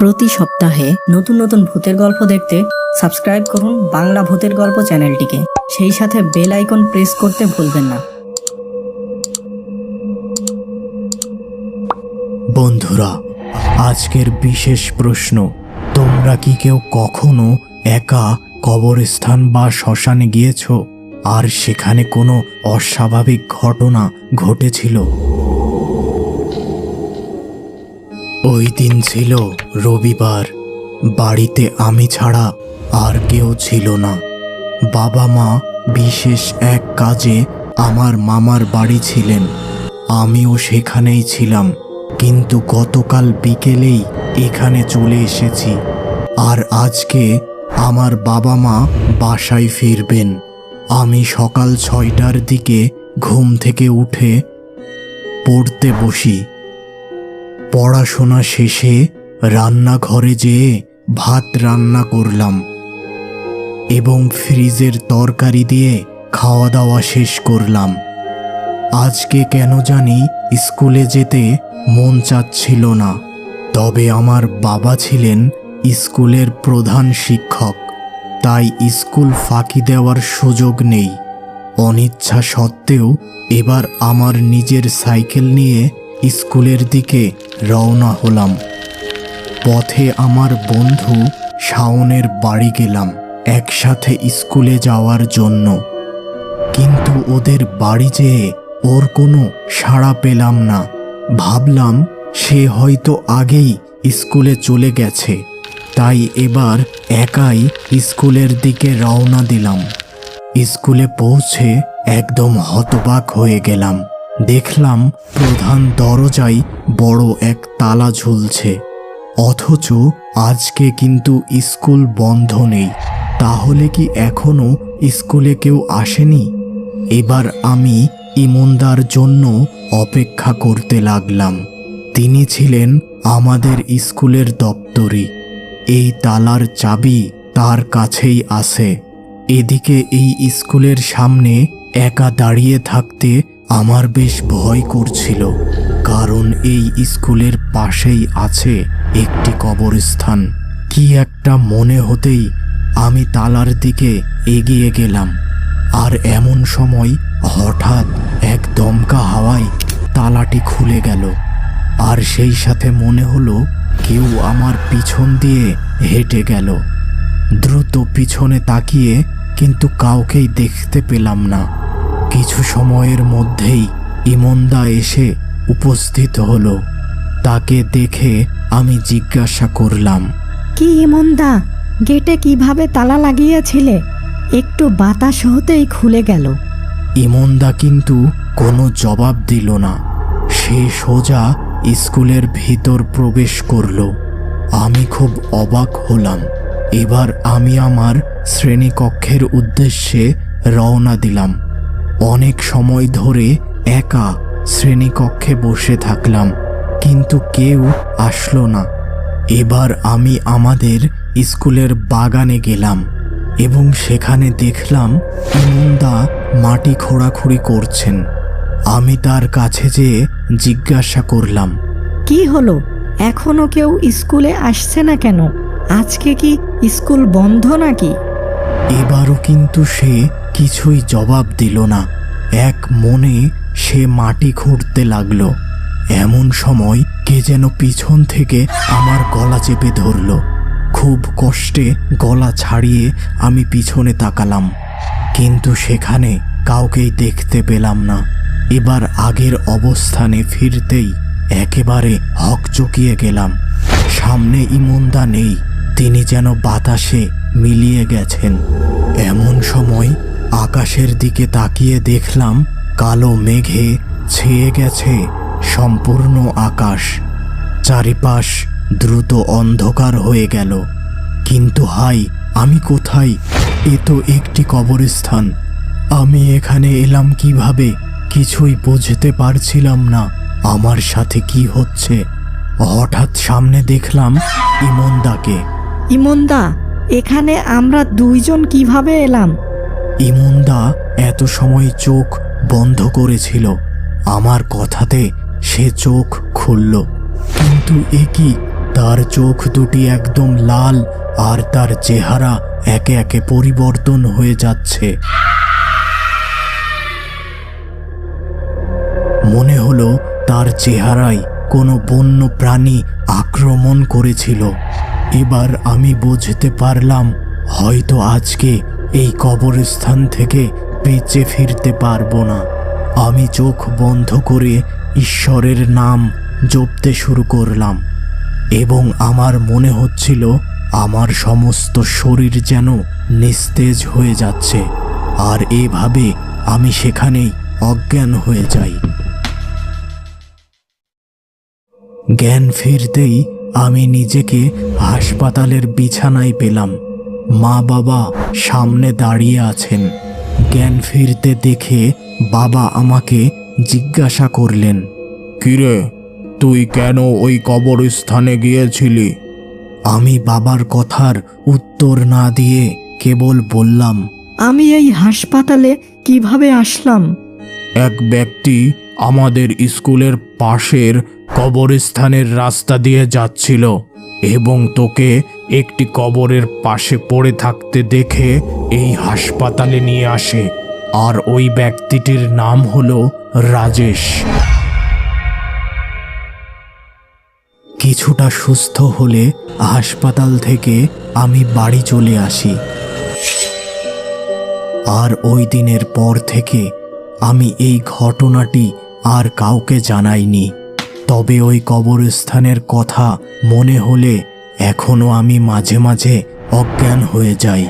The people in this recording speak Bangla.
প্রতি সপ্তাহে নতুন নতুন ভূতের গল্প দেখতে সাবস্ক্রাইব করুন বাংলা ভূতের গল্প চ্যানেলটিকে। সেই সাথে বেল আইকন প্রেস করতে ভুলবেন না। বন্ধুরা, আজকের বিশেষ প্রশ্ন, তোমরা কি কেউ কখনো একা কবরস্থান বা শ্মশানে গিয়েছ? আর সেখানে কোনো অস্বাভাবিক ঘটনা ঘটেছিল? ওই দিন ছিল রবিবার। বাড়িতে আমি ছাড়া আর কেউ ছিল না। বাবা মা বিশেষ এক কাজে আমার মামার বাড়ি ছিলেন। আমিও সেখানেই ছিলাম। কিন্তু গতকাল বিকেলেই এখানে চলে এসেছি। আর আজকে আমার বাবা মা বাসায় ফিরবেন। আমি সকাল ছয়টার দিকে ঘুম থেকে উঠে পড়তে বসি। পড়াশোনা শেষে রান্নাঘরে যেয়ে ভাত রান্না করলাম এবং ফ্রিজের তরকারি দিয়ে খাওয়া দাওয়া শেষ করলাম। আজকে কেন জানি স্কুলে যেতে মন চাচ্ছিল না, তবে আমার বাবা ছিলেন স্কুলের প্রধান শিক্ষক, তাই স্কুল ফাঁকি দেওয়ার সুযোগ নেই। অনিচ্ছা সত্ত্বেও এবার আমার নিজের সাইকেল নিয়ে স্কুলের দিকে রওনা হলাম। পথে আমার বন্ধু শাওনের বাড়ি গেলাম একসাথে স্কুলে যাওয়ার জন্য। কিন্তু ওদের বাড়ি যেয়ে ওর কোনো সাড়া পেলাম না। ভাবলাম সে হয়তো আগেই স্কুলে চলে গেছে। তাই এবার একাই স্কুলের দিকে রওনা দিলাম। স্কুলে পৌঁছে একদম হতবাক হয়ে গেলাম। দেখলাম প্রধান দরজায় বড় এক তালা ঝুলছে। অথচ আজকে কিন্তু স্কুল বন্ধ নেই। তাহলে কি এখনও স্কুলে কেউ আসেনি? এবার আমি ইমনদার জন্য অপেক্ষা করতে লাগলাম। তিনি ছিলেন আমাদের স্কুলের দপ্তরি। এই তালার চাবি তার কাছেই আছে। এদিকে এই স্কুলের সামনে একা দাঁড়িয়ে থাকতে আমার বেশ ভয় করছিল, কারণ এই স্কুলের পাশেই আছে একটি কবরস্থান। কি একটা মনে হতেই আমি তালার দিকে এগিয়ে গেলাম, আর এমন সময় হঠাৎ এক দমকা হাওয়ায় তালাটি খুলে গেল, আর সেই সাথে মনে হলো কেউ আমার পিছন দিয়ে হেঁটে গেল। দ্রুত পিছনে তাকিয়ে কিন্তু কাউকেই দেখতে পেলাম না। কিছু সময়ের মধ্যেই ইমন্দা এসে উপস্থিত হলো। তাকে দেখে আমি জিজ্ঞাসা করলাম কি ইমনদা গেটে কীভাবে তালা লাগিয়েছিলে? একটু বাতাস হতেই খুলে গেল। ইমন্দা কিন্তু কোনো জবাব দিল না। সে সোজা স্কুলের ভিতর প্রবেশ করল। আমি খুব অবাক হলাম। এবার আমি আমার শ্রেণীকক্ষের উদ্দেশ্যে রওনা দিলাম। অনেক সময় ধরে একা শ্রেণীকক্ষে বসে থাকলাম, কিন্তু কেউ আসলো না। এবার আমি আমাদের স্কুলের বাগানে গেলাম এবং সেখানে দেখলাম ইমন্দা মাটি খোঁড়াখুড়ি করছেন। আমি তার কাছে যেয়ে জিজ্ঞাসা করলাম, কি হলো? এখনও কেউ স্কুলে আসছে না কেন? আজকে কি স্কুল বন্ধ নাকি? এবারও কিন্তু সে কিছুই জবাব দিল না। এক মনে সে মাটি খুঁড়তে লাগল। এমন সময় কে যেন পিছন থেকে আমার গলা চেপে ধরলো। খুব কষ্টে গলা ছাড়িয়ে আমি পিছনে তাকালাম। কিন্তু সেখানে কাউকেই দেখতে পেলাম না। এবার আগের অবস্থানে ফিরতেই একেবারে হকচকিয়ে গেলাম। সামনে ইমন্দা নেই। তিনি যেন বাতাসে মিলিয়ে গেছেন। এমন সময় আকাশের দিকে তাকিয়ে দেখলাম কালো মেঘে ছেয়ে গেছে সম্পূর্ণ আকাশ। চারিপাশ দ্রুত অন্ধকার হয়ে গেল। কিন্তু হাই, আমি কোথায়? এ তো একটি কবরস্থান। আমি এখানে এলাম কীভাবে? কিছুই বুঝতে পারছিলাম না। আমার সাথে কি হচ্ছে? হঠাৎ সামনে দেখলাম ইমনদাকে। ইমনদা, এখানে আমরা দুইজন কীভাবে এলাম? ইমনদা এত সময় চোখ বন্ধ করেছিল। আমার কথাতে সে চোখ খুলল। কিন্তু এ কি? তার চোখ দুটি একদম লাল আর তার চেহারা একে একে পরিবর্তন হয়ে যাচ্ছে। মনে হলো তার চেহারায় কোনো বন্য প্রাণী আক্রমণ করেছিল। এবার আমি বুঝতে পারলাম, হয়তো আজকে এই কবরস্থান থেকে বেঁচে ফিরতে পারব না। আমি চোখ বন্ধ করে ঈশ্বরের নাম জপতে শুরু করলাম এবং আমার মনে হচ্ছিল আমার সমস্ত শরীর যেন নিস্তেজ হয়ে যাচ্ছে আর এভাবে আমি সেখানেই অজ্ঞান হয়ে যাই। জ্ঞান ফিরতেই আমি নিজেকে হাসপাতালের বিছানায় পেলাম। মা বাবা সামনে দাঁড়িয়ে আছেন। জ্ঞান ফিরতে দেখে বাবা আমাকে জিজ্ঞাসা করলেন কিরে তুই কেন ওই কবরস্থানে গিয়েছিলি? আমি বাবার কথার উত্তর না দিয়ে কেবল বললাম আমি এই হাসপাতালে কীভাবে আসলাম? এক ব্যক্তি আমাদের স্কুলের পাশের কবরস্থানের রাস্তা দিয়ে যাচ্ছিল এবং তোকে একটি কবরের পাশে পড়ে থাকতে দেখে এই হাসপাতালে নিয়ে আসে। আর ওই ব্যক্তিটির নাম হলো রাজেশ। কিছুটা সুস্থ হলে হাসপাতাল থেকে আমি বাড়ি চলে আসি। আর ওই দিনের পর থেকে আমি এই ঘটনাটি আর কাউকে জানাইনি। তবে ওই কবরস্থানের কথা মনে হলে এখনও আমি মাঝে মাঝে অজ্ঞান হয়ে যাই।